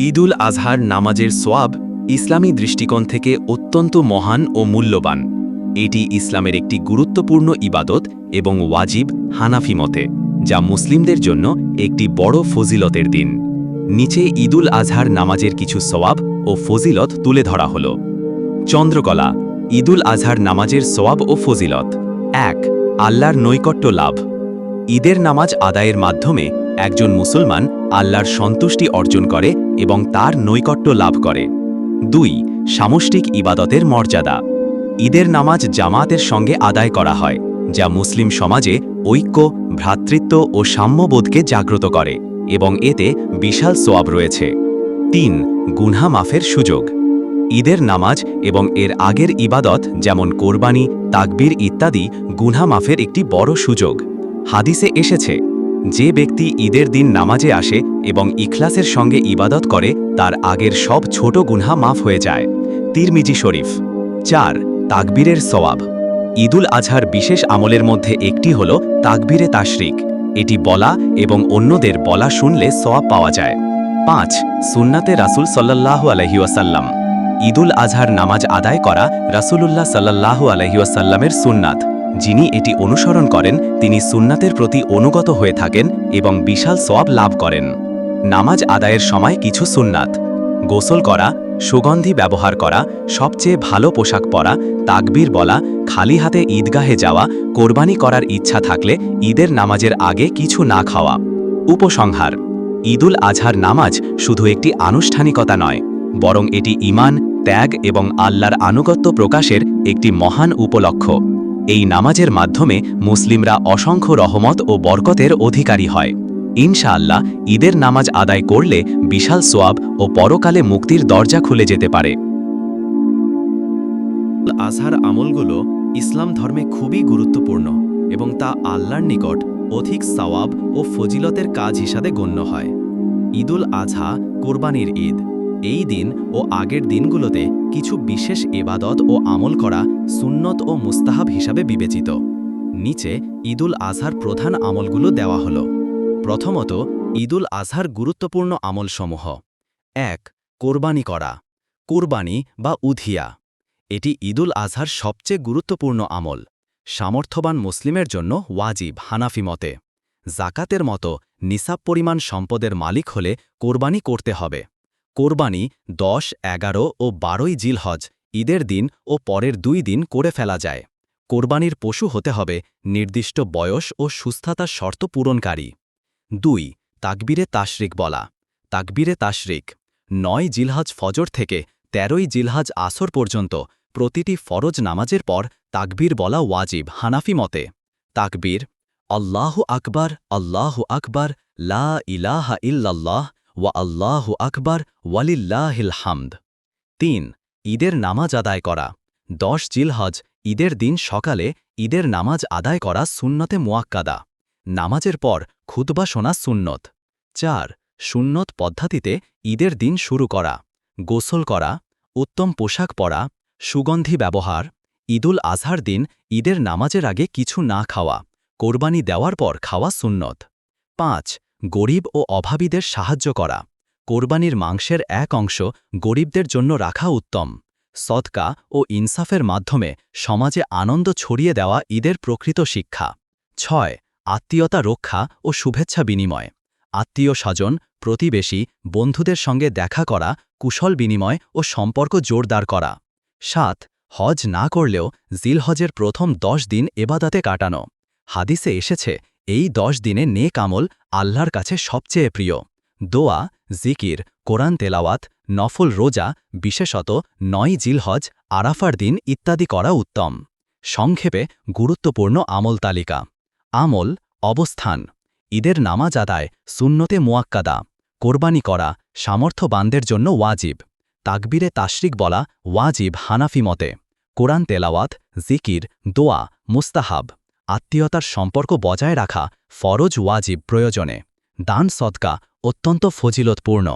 ঈদুল আজহার নামাজের সোয়াব ইসলামী দৃষ্টিকোণ থেকে অত্যন্ত মহান ও মূল্যবান। এটি ইসলামের একটি গুরুত্বপূর্ণ ইবাদত এবং ওয়াজিব হানাফি মতে, যা মুসলিমদের জন্য একটি বড় ফজিলতের দিন। নিচে ঈদুল আজহার নামাজের কিছু সওয়াব ও ফজিলত তুলে ধরা হল। চন্দ্রকলা, ঈদুল আজহার নামাজের সোয়াব ও ফজিলত। এক, আল্লাহর নৈকট্য লাভ। ঈদের নামাজ আদায়ের মাধ্যমে একজন মুসলমান আল্লাহর সন্তুষ্টি অর্জন করে এবং তার নৈকট্য লাভ করে। দুই, সামষ্টিক ইবাদতের মর্যাদা। ঈদের নামাজ জামাতের সঙ্গে আদায় করা হয়, যা মুসলিম সমাজে ঐক্য, ভ্রাতৃত্ব ও সাম্যবোধকে জাগ্রত করে এবং এতে বিশাল সোয়াব রয়েছে। তিন, গুনহা মাফের সুযোগ। ঈদের নামাজ এবং এর আগের ইবাদত যেমন কোরবানি, তাকবীর ইত্যাদি গুনহা মাফের একটি বড় সুযোগ। হাদিসে এসেছে যে ব্যক্তি ঈদের দিন নামাজে আসে এবং ইখলাসের সঙ্গে ইবাদত করে, তার আগের সব ছোট গুনহা মাফ হয়ে যায়। তিরমিজি শরীফ। চার, তাকবীরের সওয়াব। ঈদুল আজহার বিশেষ আমলের মধ্যে একটি হল তাকবীরে তাশরিক। এটি বলা এবং অন্যদের বলা শুনলে সওয়াব পাওয়া যায়। পাঁচ, সুন্নাতে রাসূল সাল্লাল্লাহু আলহি ওয়াসাল্লাম। ঈদুল আজহার নামাজ আদায় করা রাসূলুল্লাহ সাল্লাল্লাহু আলহি ওয়াসাল্লামের সুন্নাত। যিনি এটি অনুসরণ করেন, তিনি সুন্নাতের প্রতি অনুগত হয়ে থাকেন এবং বিশাল সওয়াব লাভ করেন। নামাজ আদায়ের সময় কিছু সুন্নাত। গোসল করা, সুগন্ধি ব্যবহার করা, সবচেয়ে ভালো পোশাক পরা, তাকবির বলা, খালি হাতে ঈদগাহে যাওয়া, কোরবানি করার ইচ্ছা থাকলে ঈদের নামাজের আগে কিছু না খাওয়া। উপসংহার। ঈদুল আজহার নামাজ শুধু একটি আনুষ্ঠানিকতা নয়, বরং এটি ইমান ত্যাগ এবং আল্লাহর আনুগত্য প্রকাশের একটি মহান উপলক্ষ এই নামাজের মাধ্যমে মুসলিমরা অসংখ্য রহমত ও বরকতের অধিকারী হয়। ইনশাআল্লাহ, ঈদের নামাজ আদায় করলে বিশাল সোয়াব ও পরকালে মুক্তির দরজা খুলে যেতে পারে। আজহার আমলগুলো ইসলাম ধর্মে খুবই গুরুত্বপূর্ণ এবং তা আল্লাহর নিকট অধিক সওয়াব ও ফজিলতের কাজ হিসাবে গণ্য হয়। ঈদুল আজহা, কোরবানির ঈদ। এই দিন ও আগের দিনগুলোতে কিছু বিশেষ এবাদত ও আমল করা সুন্নত ও মুস্তাহাব হিসাবে বিবেচিত। নিচে ঈদুল আজহার প্রধান আমলগুলো দেওয়া হল। প্রথমত, ঈদুল আজহার গুরুত্বপূর্ণ আমলসমূহ। এক, কোরবানি করা। কোরবানি বা উধিয়া। এটি ঈদুল আজহার সবচেয়ে গুরুত্বপূর্ণ আমল। সামর্থ্যবান মুসলিমের জন্য ওয়াজিব, হানাফি মতে। জাকাতের মতো নিসাব পরিমাণ সম্পদের মালিক হলে কোরবানি করতে হবে। কোরবানি দশ, এগারো ও বারোই জিলহজ, ঈদের দিন ও পরের দুই দিন করে ফেলা যায়। কোরবানির পশু হতে হবে নির্দিষ্ট বয়স ও সুস্থতার শর্ত পূরণকারী। দুই, তাকবিরে তাশরিক বলা। তাকবিরে তাশরিক, নয় জিলহাজ ফজর থেকে তেরোই জিলহাজ আসর পর্যন্ত প্রতিটি ফরজ নামাজের পর তাকবীর বলা ওয়াজিব হানাফি মতে। তাকবীর, আল্লাহ আকবার আল্লাহ আকবার, লা ইলাহা ইল্লাল্লাহ ওয়া আল্লাহ আকবার ওয়ালিল্লাহিল হামদ। তিন, ঈদের নামাজ আদায় করা। দশ, জিলহজ, ঈদের দিন সকালে ঈদের নামাজ আদায় করা সুন্নতে মুয়াক্কাদা। নামাজের পর খুতবা শোনা সুন্নত। চার, সুন্নত পদ্ধতিতে ঈদের দিন শুরু করা। গোসল করা, উত্তম পোশাক পরা, সুগন্ধি ব্যবহার, ঈদুল আজহার দিন ঈদের নামাজের আগে কিছু না খাওয়া, কোরবানি দেওয়ার পর খাওয়া সুন্নত। পাঁচ গরিব ও অভাবীদের সাহায্য করা। কোরবানির মাংসের এক অংশ গরিবদের জন্য রাখা উত্তম। সদকা ও ইনসাফের মাধ্যমে সমাজে আনন্দ ছড়িয়ে দেওয়া ঈদের প্রকৃত শিক্ষা। ছয়, আত্মীয়তা রক্ষা ও শুভেচ্ছা বিনিময়। আত্মীয় স্বজন, প্রতিবেশী, বন্ধুদের সঙ্গে দেখা করা, কুশল বিনিময় ও সম্পর্ক জোরদার করা। সাত, হজ না করলেও জিলহজের প্রথম দশ দিন এবাদাতে কাটানো। হাদিসে এসেছে এই দশ দিনে নেক আমল আল্লাহর কাছে সবচেয়ে প্রিয়। দোয়া, জিকির, কোরআন তেলাওয়াত, নফল রোজা, বিশেষত নয় জিলহজ, আরাফার দিন ইত্যাদি করা উত্তম। সংক্ষেপে গুরুত্বপূর্ণ আমল তালিকা। আমল, অবস্থান। ঈদের নামাজ আদায়, সুন্নতে মুয়াক্কাদা। কোরবানি করা, সামর্থ্যবানদের জন্য ওয়াজিব। তাকবিরে তাশরিক বলা, ওয়াজিব হানাফি মতে। কোরআন তেলাওয়াত, জিকির, দোয়া, মুস্তাহাব। আত্মীয়তার সম্পর্ক বজায় রাখা ফরজ ওয়াজিব প্রয়োজনে। দান সদকা অত্যন্ত ফজিলতপূর্ণ।